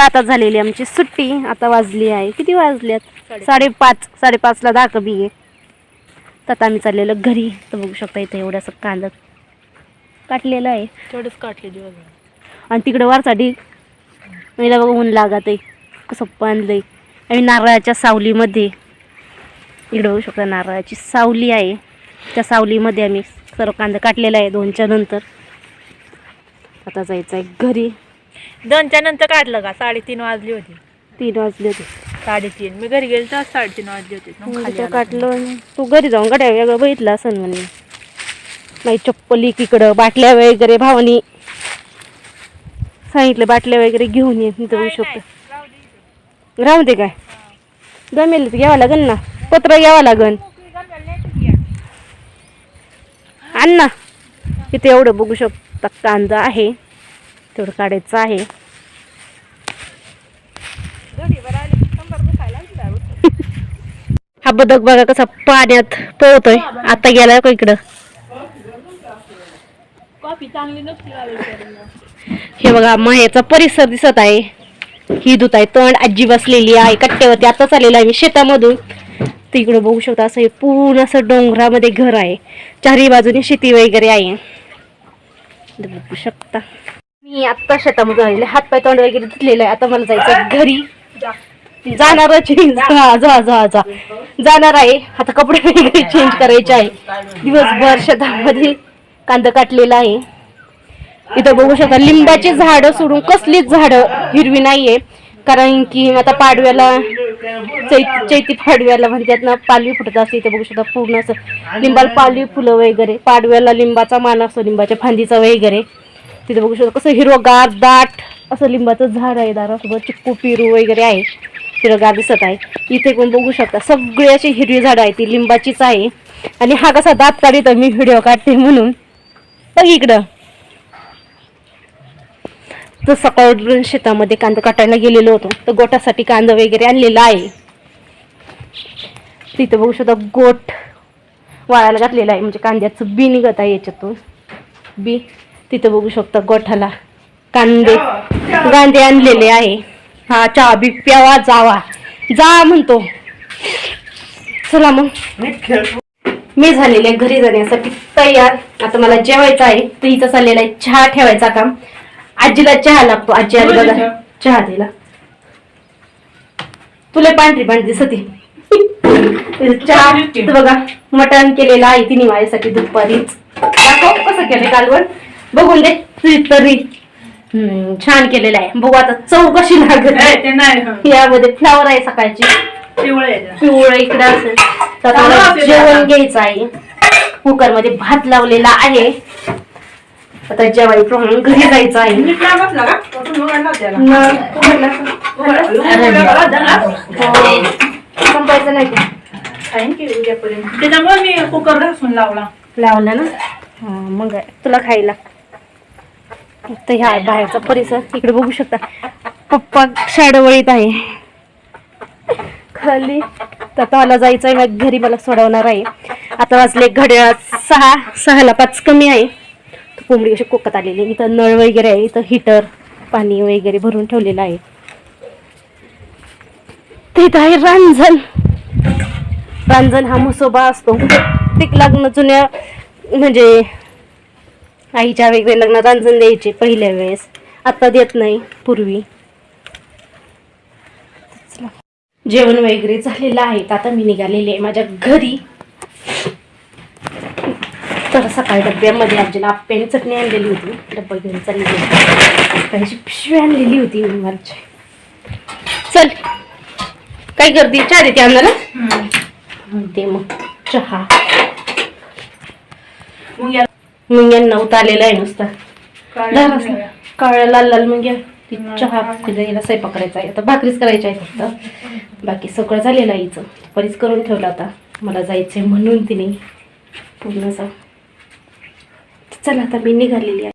आता आता झालेली आमची सुट्टी. आता वाजली आहे. किती वाजल्यात साडेपाच. साडेपाचला दहा कमी आहे. तर आता आम्ही चाललेलो घरी. तर बघू शकता इथे एवढ्यासं कांदा काटलेलं आहे. तेवढंच काटले दिवस आणि तिकडं ढीग मला बघा ऊन लागत आहे कसं बांधलंय. आणि नारळाच्या सावलीमध्ये. इकडं बघू शकता नारळाची सावली आहे. त्या सावलीमध्ये आम्ही सर्व कांदा काटलेला आहे दोनच्या नंतर. आता जायचं आहे घरी. दोनच्या नंतर काढलं का? साडेतीन वाजली होती. तीन वाजले होते. साडेतीन. मी घरी गेले तर साडेतीन वाजली होती. मग खाली ते आलो. घरी जाऊन गड्या वेगळं बघितलं असं म्हणे. नाही चप्पल एक इकडं बाटल्या वगैरे भावानी. सांगितलं बाटल्या वगैरे घेऊन ये मी तर बघू शकतो. राहू दे काय? गमेल तर घ्यावं लागेल ना. पत्र घ्यावं लागेल आण ना. इथे एवढं बघू शकता कांदा आहे. तेवढं काढायचं आहे. हा बदक बघा कसा पाण्यात पळतोय. आता गेलाय का इकडं? हे बघा माहेरचा परिसर दिसत आहे. ही दूत आहे तण आजी बसलेली आहे कट्ट्यावरती आताच आलेलं आहे. मी शेतामधून तिकडे बघू शकता असं हे पूर्ण असं डोंगरामध्ये घर आहे. चारही बाजूने शेती वगैरे आहे. बघू शकता. मी आत्ता शेतामधून आलेले हातपाय तोंड वगैरे धुतलेलं आहे. आता मला जायचं घरी. जाणारच आहे. जा. जा जा जा. जाणार आहे. आता कपडे वगैरे चेंज करायचे आहे. दिवसभर शेतामध्ये कांदा काटलेला आहे. इथं बघू शकता लिंबाची झाडं सोडून कसलीच झाडं हिरवी नाहीये. कारण की आता पाडव्याला चैत चैती पाडव्याला म्हणतात ना पालवी फुटत असते. इथं बघू शकता पूर्ण असं लिंबाला पालवी फुलं वगैरे. पाडव्याला लिंबाचा मान असतो लिंबाच्या फांदीचा वगैरे. तिथे बघू शकता कसं हिरवगार दाट असं लिंबाचं झाड आहे दारासोबत चिक्कू पिरू वगैरे आहे हिरवगार दिसत आहे. इथे पण बघू शकता सगळी अशी हिरवी झाडं आहे ती लिंबाचीच आहे. आणि हा कसा दात काढित मी व्हिडिओ काढते म्हणून. बघ इकडं. तर सकाळ शेतामध्ये कांदा काटायला गेलेलो होतो. तर गोटासाठी कांदा वगैरे आणलेला आहे. तिथं बघू शकता गोट वाळायला घातलेला आहे. म्हणजे कांद्याचं बी निघत आहे याच्यातून. बी. तिथं बघू शकता गोठाला. कांदे. कांदे आणलेले आहे. हा चहा बी प्यावा जावा. जा म्हणतो. चला मग. मी झालेले घरी जाण्यासाठी तयार. आता मला जेवायचं आहे. तर इथं चाललेला आहे चहा ठेवायचा काम. आजीला चहा लागतो आजी आली बघा. चहा. दिला. तुला पांढरी पांढरी दिसते. चहा बघा. मटण केलेलं आहे तिने माझ्यासाठी दुपारीच. दाखव कसं केलं कालवण. बघून दे तरी छान केलेलं आहे. बघू आता चव कशी लागत. यामध्ये फ्लावर आहे सकाळची. पिवळं इकडं असेल. तर जेवण घ्यायचं आहे. कुकरमध्ये भात लावलेला आहे. आता जेवाई प्रमाणे घरी जायचं आहे. संपायचं नाही. त्याच्यामुळे मी कुकर घासून लावला. लावलं ना? मग. तुला खायला. तर ह्या बाहेरचा परिसर इकडे बघू शकता. पप्पा शाडवळीत आहे. खाली. तर आता मला जायचं आहे मग घरी मला सोडवणार आहे. आता वाजले घड्याळ सहा सहाला पाच कमी आहे. तर कोंबडी अशी कोकत आलेली इथं नळ वगैरे आहे इथं हिटर पाणी वगैरे भरून ठेवलेलं आहे. ते आहे रांजण? रांजण हा मुसोबा असतो. ते लग्न जुन्या म्हणजे आईच्या वेगळे लग्न रांजण द्यायचे पहिल्या वेळेस. आता देत नाही पूर्वी. जेवण वगैरे झालेलं आहे. आता मी निघालेली आहे माझ्या घरी. तर सकाळी डब्यामध्ये आजीला आप्याने चटणी आणलेली होती. डब्बा घेऊन चालली त्याची पिशवी आणलेली होती मी माझी चल. काय करते? चहा देते आम्हाला. दे मग चहा. मुंग्यांना उतारलेला आहे नुसता. काळ्या लाल लाल मुंग्या. चहा तिला हिला स्वयंपाक करायचा आहे. आता भाकरीच करायची आहे फक्त. बाकी सगळं झालेलं आहे हिचं बरीच करून ठेवलं आता. मला जायचंय म्हणून तिने पूर्ण असं. चला आता मी निघालेली आहे.